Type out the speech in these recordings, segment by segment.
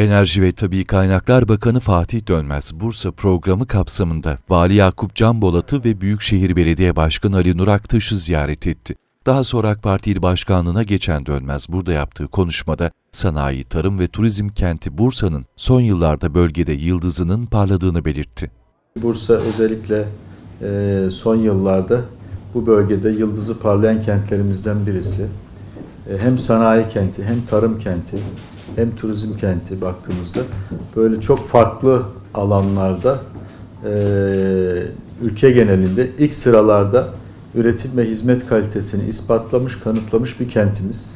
Enerji ve Tabii Kaynaklar Bakanı Fatih Dönmez, Bursa programı kapsamında Vali Yakup Can Bolat'ı ve Büyükşehir Belediye Başkanı Ali Nur Aktaş'ı ziyaret etti. Daha sonra AK Parti İl Başkanlığı'na geçen Dönmez burada yaptığı konuşmada sanayi, tarım ve turizm kenti Bursa'nın son yıllarda bölgede yıldızının parladığını belirtti. Bursa özellikle e, son yıllarda bu bölgede yıldızı parlayan kentlerimizden birisi. E, hem sanayi kenti, hem tarım kenti, hem turizm kenti baktığımızda böyle çok farklı alanlarda e, ülke genelinde ilk sıralarda üretim ve hizmet kalitesini ispatlamış, kanıtlamış bir kentimiz.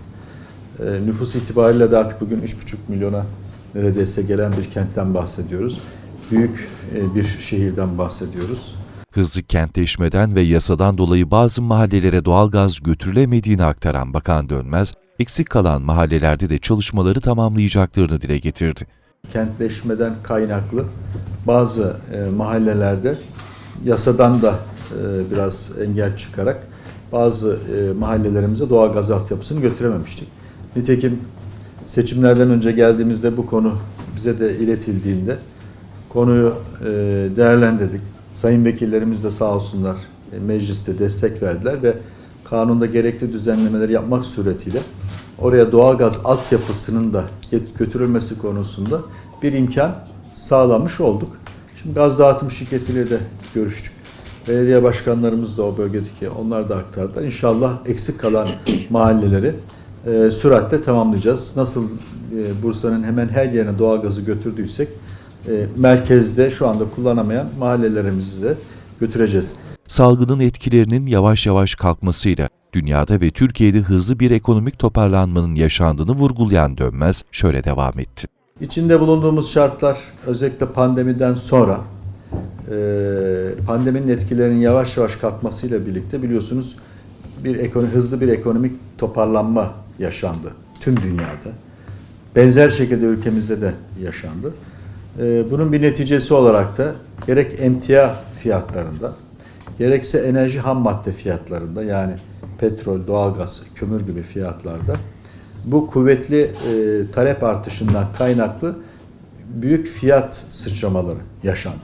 E, nüfus itibariyle de artık bugün 3,5 milyona neredeyse gelen bir kentten bahsediyoruz. Büyük e, bir şehirden bahsediyoruz. Hızlı kentleşmeden ve yasadan dolayı bazı mahallelere doğalgaz götürülemediğini aktaran Bakan Dönmez, eksik kalan mahallelerde de çalışmaları tamamlayacaklarını dile getirdi. Kentleşmeden kaynaklı bazı e, mahallelerde yasadan da e, biraz engel çıkarak bazı e, mahallelerimize doğalgaz altyapısını götürememiştik. Nitekim seçimlerden önce geldiğimizde bu konu bize de iletildiğinde konuyu e, değerlendirdik. Sayın vekillerimiz de sağ olsunlar e, mecliste destek verdiler ve kanunda gerekli düzenlemeleri yapmak suretiyle oraya doğalgaz altyapısının da götürülmesi konusunda bir imkan sağlamış olduk. Şimdi gaz dağıtım şirketiyle de görüştük. Belediye başkanlarımız da o bölgedeki onlar da aktardılar. İnşallah eksik kalan mahalleleri e, süratle tamamlayacağız. Nasıl e, Bursa'nın hemen her yerine doğalgazı götürdüysek e, merkezde şu anda kullanamayan mahallelerimizi de götüreceğiz. Salgının etkilerinin yavaş yavaş kalkmasıyla dünyada ve Türkiye'de hızlı bir ekonomik toparlanmanın yaşandığını vurgulayan Dönmez şöyle devam etti. İçinde bulunduğumuz şartlar özellikle pandemiden sonra e, pandeminin etkilerinin yavaş yavaş kalkmasıyla birlikte biliyorsunuz bir ekonomi, hızlı bir ekonomik toparlanma yaşandı tüm dünyada. Benzer şekilde ülkemizde de yaşandı. E, bunun bir neticesi olarak da gerek emtia fiyatlarında gerekse enerji ham madde fiyatlarında yani petrol, doğalgaz, kömür gibi fiyatlarda bu kuvvetli e, talep artışından kaynaklı büyük fiyat sıçramaları yaşandı.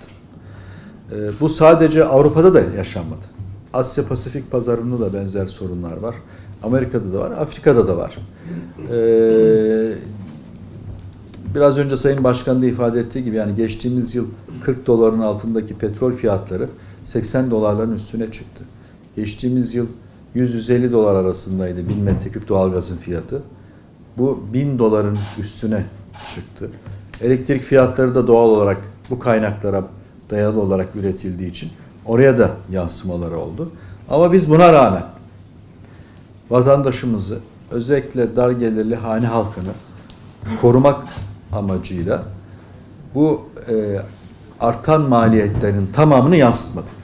E, bu sadece Avrupa'da da yaşanmadı. Asya Pasifik pazarında da benzer sorunlar var. Amerika'da da var, Afrika'da da var. E, biraz önce Sayın Başkan da ifade ettiği gibi yani geçtiğimiz yıl 40 doların altındaki petrol fiyatları 80 dolarların üstüne çıktı. Geçtiğimiz yıl 100-150 dolar arasındaydı 1000 metreküp doğalgazın fiyatı. Bu 1000 doların üstüne çıktı. Elektrik fiyatları da doğal olarak bu kaynaklara dayalı olarak üretildiği için oraya da yansımaları oldu. Ama biz buna rağmen vatandaşımızı özellikle dar gelirli hane halkını korumak amacıyla bu e, artan maliyetlerin tamamını yansıtmadık.